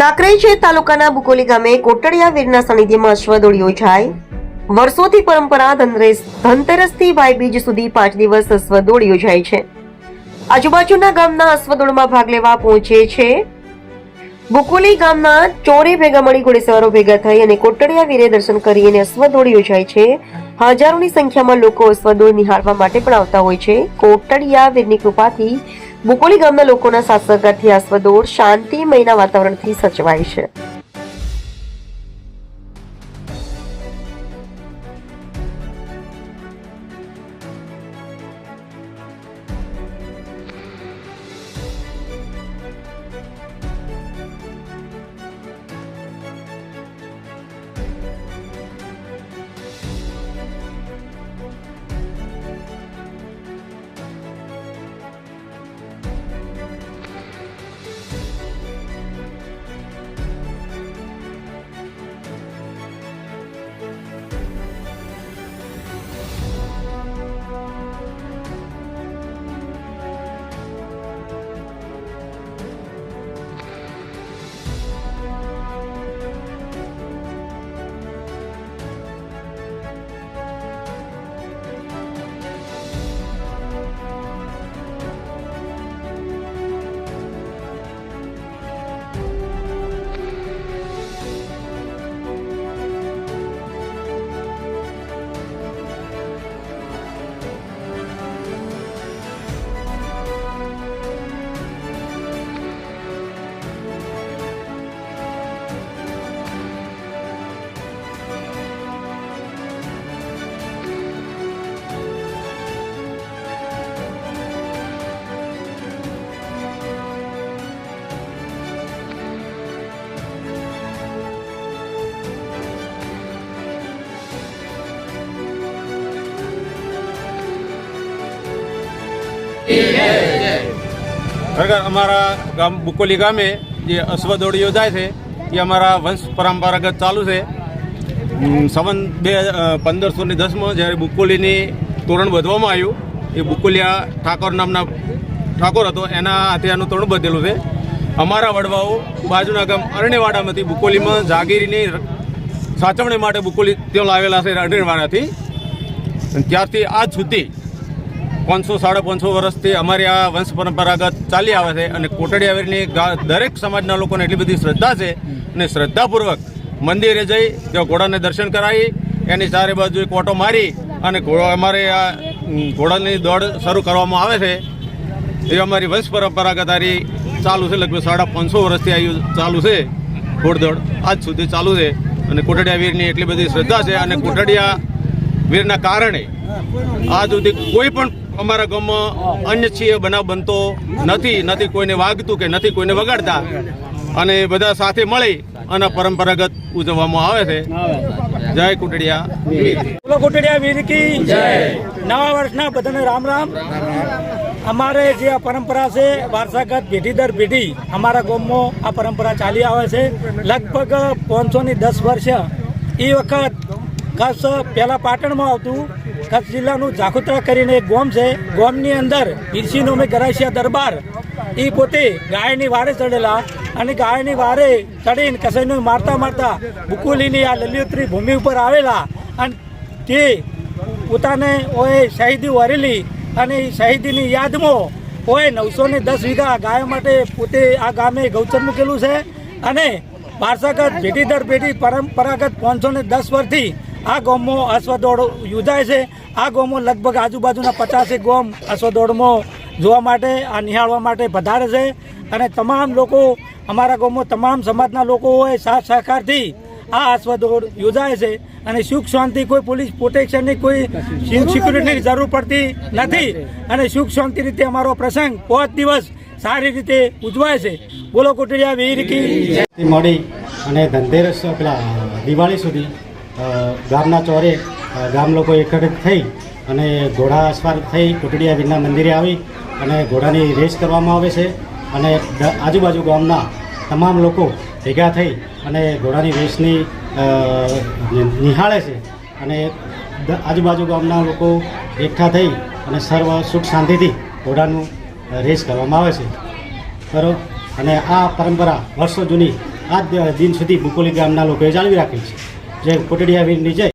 કાંકરેજ તાલુકાના બુકોલી ગામે કોટડિયા વીરના સાનિધ્યમાં અશ્વદોડ યોજાય વર્ષોથી પરંપરા ધનતેરસથી ભાઈબીજ સુધી પાંચ દિવસ અશ્વદોડ યોજાય છે. આજુબાજુના ગામના અશ્વદોડમાં ભાગ લેવા પહોંચે છે. બુકોલી ગામના ચોરે ભેગા મળી ઘોડેસવારો ભેગા થઈ અને કોટડિયા વીરે દર્શન કરી અને અશ્વદોડ યોજાય છે. હજારોની સંખ્યામાં લોકો અશ્વદોડ નિહાળવા માટે પણ આવતા હોય છે. કોટડિયા વીરની કૃપાથી બુકોલી ગામના લોકોના સાસરગારથી અશ્વદોડ શાંતિમયના વાતાવરણથી સચવાય છે. ખરેખર અમારા ગામ, બુકોલી ગામે જે અશ્વદોડ યોજાય છે, એ અમારા વંશ પરંપરાગત ચાલુ છે. સવન બે પંદરસો ને દસમાં જ્યારે બુકોલીની તોરણ બધવામાં આવ્યું, એ બુકોલિયા ઠાકોર નામના ઠાકોર હતો, એના હાથે આનું તોરણ બધેલું છે. અમારા વડવાઓ બાજુના ગામ અરણેવાડામાંથી બુકોલીમાં જાગીરીની સાચવણી માટે બુકોલી ત્યાં લાવેલા છે અરણેવાડાથી. અને ત્યારથી આજ સુધી પાંચસો, સાડા પાંચસો વર્ષથી અમારી આ વંશ પરંપરાગત ચાલી આવે છે અને કોટડી આવેરની દરેક સમાજના લોકોને એટલી બધી શ્રદ્ધા છે અને શ્રદ્ધાપૂર્વક મંદિરે જઈ ત્યાં ઘોડાને દર્શન કરાવી, એની ચારે બાજુ એક ઓટો મારી અને ઘોડા અમારે આ ઘોડાની દોડ શરૂ કરવામાં આવે છે. એ અમારી વંશ પરંપરાગત આરી ચાલુ છે, લગભગ સાડા પાંચસો વર્ષથી આવી ચાલુ છે. ઘોડદોડ આજ સુધી ચાલુ છે અને કોટડિયા વીરની એટલી બધી શ્રદ્ધા છે અને કોટડિયા વીરના કારણે આજ સુધી કોઈ પણ અમારા ગામમાં અનિચ્છીય બનાવ બનતો નથી નથી કોઈને વાગતું કે નથી કોઈને વગાડતા. અને બધા સાથે મળી અને પરંપરાગત ઉજવવામાં આવે છે. જય કુટડિયા કુટડિયા વીર કી નવા વર્ષના બધાને રામ રામ. અમારે જે આ પરંપરા છે, વારસાગત પેઢી દર પેઢી, અમારા ગામમાં આ પરંપરા ચાલી આવે છે. લગભગ પાંચસો ની દસ વર્ષ એ વખત કચ્છ પહેલાં પાટણમાં આવતું. કચ્છ જિલ્લાનું જાખોત્રા કરીને એક ગોમ છે. ગોમની અંદર ઈર્ષીનો મેં ગરાશિયા દરબાર. એ પોતે ગાયની વારે ચડેલા અને ગાયની વારે ચડીને કસાઈનો મારતા મારતા બુકુલીની આ લલિયોત્રી ભૂમિ ઉપર આવેલા અને તે પોતાને ઓએ શહીદી વરેલી અને એ શહીદીની યાદમાં ઓએ નવસો ને દસ વીઘા ગાય માટે પોતે આ ગામે ગૌચર મૂકેલું છે અને વારસાગત પેઢી દર પેઢી પરંપરાગત પાંચસો ને દસ વર્ષથી આ ગામમાં અશ્વદોડ યોજાય છે. આ ગોમો લગભગ આજુબાજુના પચાસેક ગોમ અશ્વદોડમાં જોવા માટે, આ નિહાળવા માટે પધારે છે. અને તમામ લોકો, અમારા ગામમાં તમામ સમાજના લોકો હોય સાથ સહકારથી આ અશ્વદોડ યોજાય છે. અને સુખ શાંતિ કોઈ પોલીસ પ્રોટેક્શનની કોઈ સિક્યુરિટીની જરૂર પડતી નથી. અને સુખ શાંતિ રીતે અમારો પ્રસંગ પાંચ દિવસ સારી રીતે ઉજવાય છે. બોલો કુટરિયા વીર મળી અને ધનતેરસ દિવાળી સુધી ગામના ચોરે ગામ લોકો એકત્રિત થઈ અને ઘોડા અસવાર થઈ કુટડિયા વીરના મંદિરે આવી અને ઘોડાની રેસ કરવામાં આવે છે અને આજુબાજુ ગામના તમામ લોકો ભેગા થઈ અને ઘોડાની રેસની નિહાળે છે અને આજુબાજુ ગામના લોકો એકઠા થઈ અને સર્વ સુખ શાંતિથી ઘોડાનું રેસ કરવામાં આવે છે. બરાબર અને આ પરંપરા વર્ષો જૂની આજ દિન સુધી બુકોલી ગામના લોકોએ જાળવી રાખી છે. જે કોટડીયા વીરની જય